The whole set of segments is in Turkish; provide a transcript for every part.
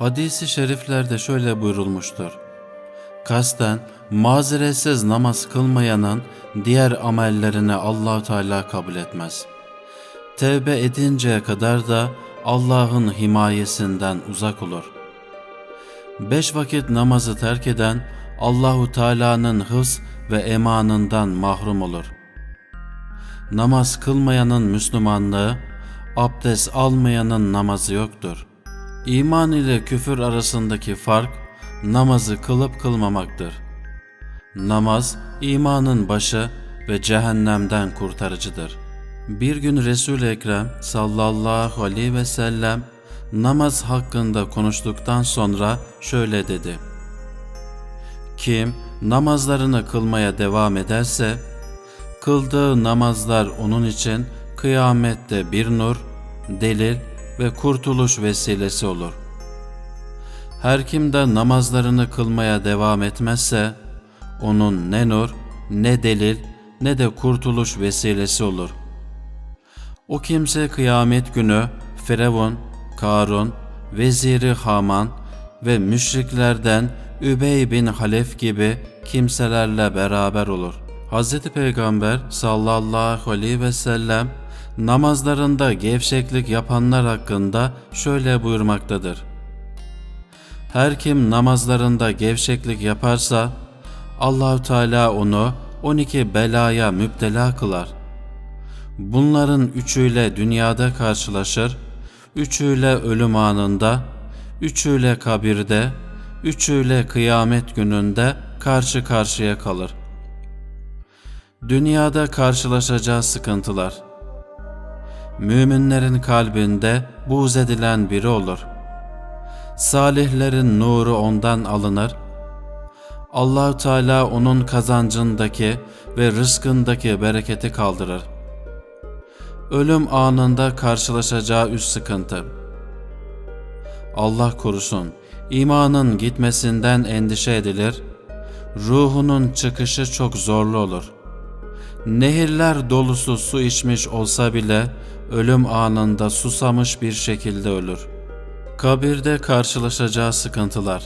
Hadisi şeriflerde şöyle buyurulmuştur. Kasten mazeretsiz namaz kılmayanın diğer amellerini allah Teala kabul etmez. Tevbe edinceye kadar da Allah'ın himayesinden uzak olur. Beş vakit namazı terk eden Allahu Teala'nın hıfz ve emanından mahrum olur. Namaz kılmayanın Müslümanlığı, abdest almayanın namazı yoktur. İman ile küfür arasındaki fark namazı kılıp kılmamaktır. Namaz imanın başı ve cehennemden kurtarıcıdır. Bir gün Resul-i Ekrem sallallahu aleyhi ve sellem namaz hakkında konuştuktan sonra şöyle dedi. Kim namazlarını kılmaya devam ederse, kıldığı namazlar onun için kıyamette bir nur, delil ve kurtuluş vesilesi olur. Her kim de namazlarını kılmaya devam etmezse, onun ne nur, ne delil, ne de kurtuluş vesilesi olur. O kimse kıyamet günü Firavun, Karun, Veziri Haman ve müşriklerden Übey bin Halef gibi kimselerle beraber olur. Hz. Peygamber sallallahu aleyhi ve sellem namazlarında gevşeklik yapanlar hakkında şöyle buyurmaktadır. Her kim namazlarında gevşeklik yaparsa Allahu Teala onu 12 belaya müptela kılar. Bunların üçüyle dünyada karşılaşır, üçüyle ölüm anında, üçüyle kabirde, üçüyle kıyamet gününde karşı karşıya kalır. Dünyada karşılaşacağı sıkıntılar. Müminlerin kalbinde buğz edilen biri olur. Salihlerin nuru ondan alınır. Allahü Teala onun kazancındaki ve rızkındaki bereketi kaldırır. Ölüm anında karşılaşacağı üst sıkıntı. Allah korusun, imanın gitmesinden endişe edilir, ruhunun çıkışı çok zorlu olur. Nehirler dolusu su içmiş olsa bile ölüm anında susamış bir şekilde ölür. Kabirde karşılaşacağı sıkıntılar.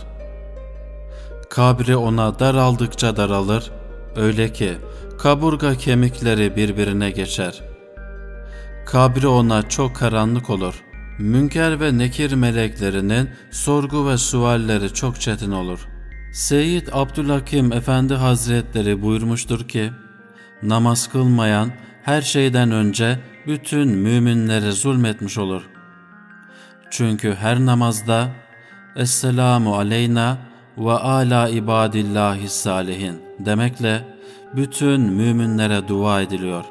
Kabri ona daraldıkça daralır, öyle ki kaburga kemikleri birbirine geçer. Kabri ona çok karanlık olur. Münker ve nekir meleklerinin sorgu ve sualleri çok çetin olur. Seyyid Abdülhakim Efendi Hazretleri buyurmuştur ki, namaz kılmayan her şeyden önce bütün müminlere zulmetmiş olur. Çünkü her namazda Esselamu aleyna ve ala ibadillahi salihin demekle bütün müminlere dua ediliyor.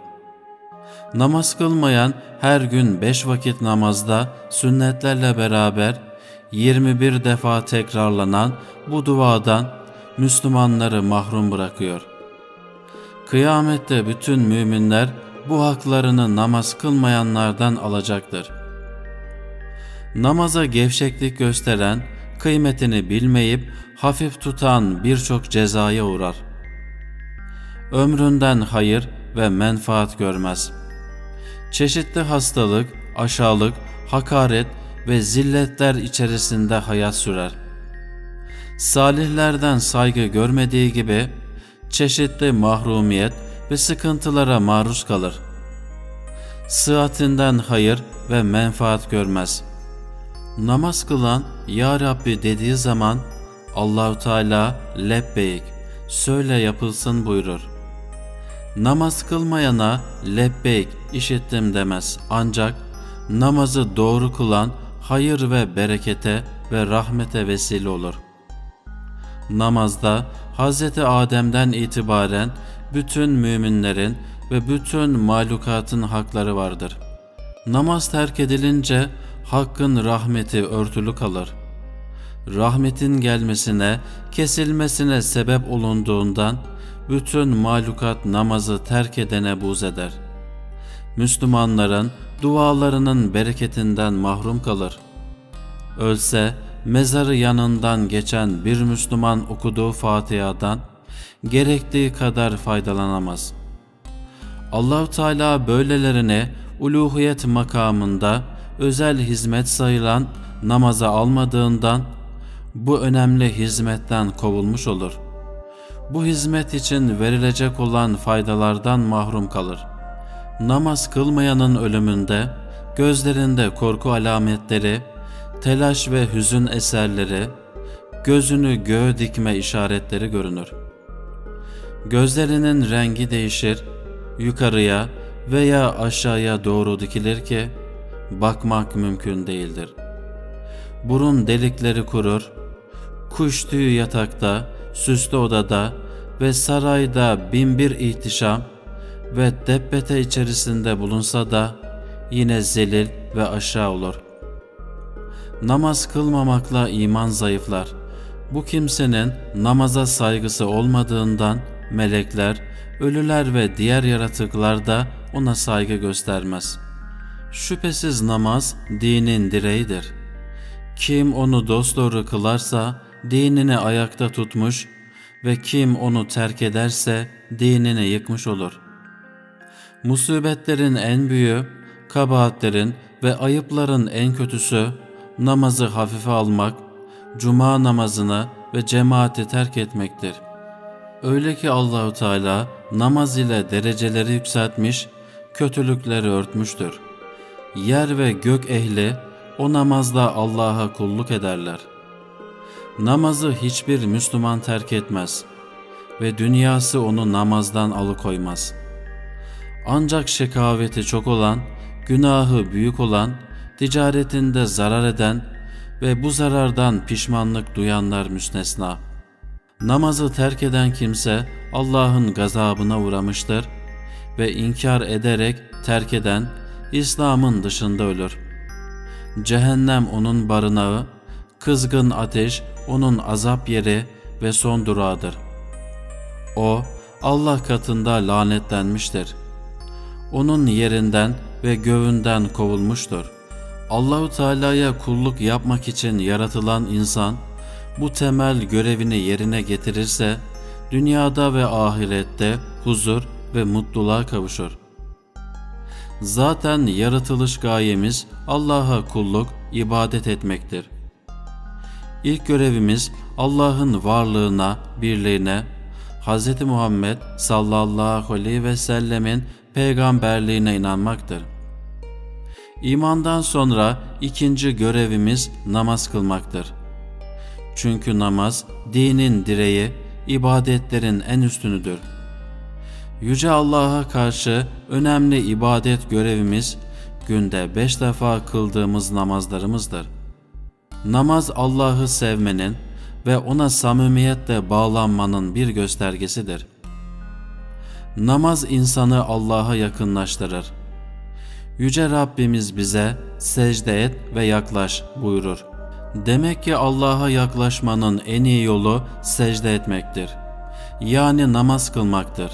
Namaz kılmayan her gün beş vakit namazda sünnetlerle beraber 21 defa tekrarlanan bu duadan Müslümanları mahrum bırakıyor. Kıyamette bütün müminler bu haklarını namaz kılmayanlardan alacaktır. Namaza gevşeklik gösteren, kıymetini bilmeyip hafif tutan birçok cezaya uğrar. Ömründen hayır ve menfaat görmez. Çeşitli hastalık, aşağılık, hakaret ve zilletler içerisinde hayat sürer. Salihlerden saygı görmediği gibi çeşitli mahrumiyet ve sıkıntılara maruz kalır. Sıhhatinden hayır ve menfaat görmez. Namaz kılan Ya Rabbi dediği zaman Allahu Teala lebbeyk söyle yapılsın buyurur. Namaz kılmayana lebbeyk işittim demez ancak namazı doğru kılan hayır ve berekete ve rahmete vesile olur. Namazda Hz. Adem'den itibaren bütün müminlerin ve bütün mahlukatın hakları vardır. Namaz terk edilince hakkın rahmeti örtülü kalır. Rahmetin gelmesine, kesilmesine sebep olunduğundan bütün mahlukat namazı terk edene buz eder. Müslümanların dualarının bereketinden mahrum kalır. Ölse mezarı yanından geçen bir Müslüman okuduğu Fatiha'dan gerektiği kadar faydalanamaz. Allahu Teala böylelerine uluhiyet makamında özel hizmet sayılan namaza almadığından bu önemli hizmetten kovulmuş olur. Bu hizmet için verilecek olan faydalardan mahrum kalır. Namaz kılmayanın ölümünde gözlerinde korku alametleri, telaş ve hüzün eserleri, gözünü göğe dikme işaretleri görünür. Gözlerinin rengi değişir, yukarıya veya aşağıya doğru dikilir ki bakmak mümkün değildir. Burun delikleri kurur, kuş tüyü yatakta, süslü odada ve sarayda binbir ihtişam ve debbete içerisinde bulunsa da yine zelil ve aşağı olur. Namaz kılmamakla iman zayıflar. Bu kimsenin namaza saygısı olmadığından melekler, ölüler ve diğer yaratıklar da ona saygı göstermez. Şüphesiz namaz dinin direğidir. Kim onu dosdoğru kılarsa dinini ayakta tutmuş ve kim onu terk ederse dinini yıkmış olur. Musibetlerin en büyüğü, kabahatlerin ve ayıpların en kötüsü namazı hafife almak, cuma namazını ve cemaati terk etmektir. Öyle ki Allahu Teala namaz ile dereceleri yükseltmiş, kötülükleri örtmüştür. Yer ve gök ehli o namazda Allah'a kulluk ederler. Namazı hiçbir Müslüman terk etmez ve dünyası onu namazdan alıkoymaz. Ancak şekaveti çok olan, günahı büyük olan, ticaretinde zarar eden ve bu zarardan pişmanlık duyanlar müstesna. Namazı terk eden kimse Allah'ın gazabına uğramıştır ve inkar ederek terk eden İslam'ın dışında ölür. Cehennem onun barınağı, kızgın ateş onun azap yeri ve son durağıdır. O Allah katında lanetlenmiştir. Onun yerinden ve göğünden kovulmuştur. Allahu Teala'ya kulluk yapmak için yaratılan insan bu temel görevini yerine getirirse dünyada ve ahirette huzur ve mutluluğa kavuşur. Zaten yaratılış gayemiz Allah'a kulluk, ibadet etmektir. İlk görevimiz Allah'ın varlığına, birliğine, Hz. Muhammed sallallahu aleyhi ve sellemin peygamberliğine inanmaktır. İmandan sonra ikinci görevimiz namaz kılmaktır. Çünkü namaz dinin direği, ibadetlerin en üstünüdür. Yüce Allah'a karşı önemli ibadet görevimiz günde beş defa kıldığımız namazlarımızdır. Namaz Allah'ı sevmenin ve ona samimiyetle bağlanmanın bir göstergesidir. Namaz insanı Allah'a yakınlaştırır. Yüce Rabbimiz bize secde et ve yaklaş buyurur. Demek ki Allah'a yaklaşmanın en iyi yolu secde etmektir. Yani namaz kılmaktır.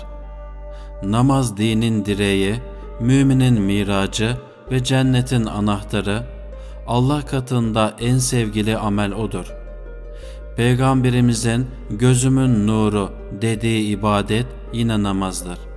Namaz dinin direği, müminin miracı ve cennetin anahtarı, Allah katında en sevgili amel odur. Peygamberimizin gözümün nuru dediği ibadet yine namazdır.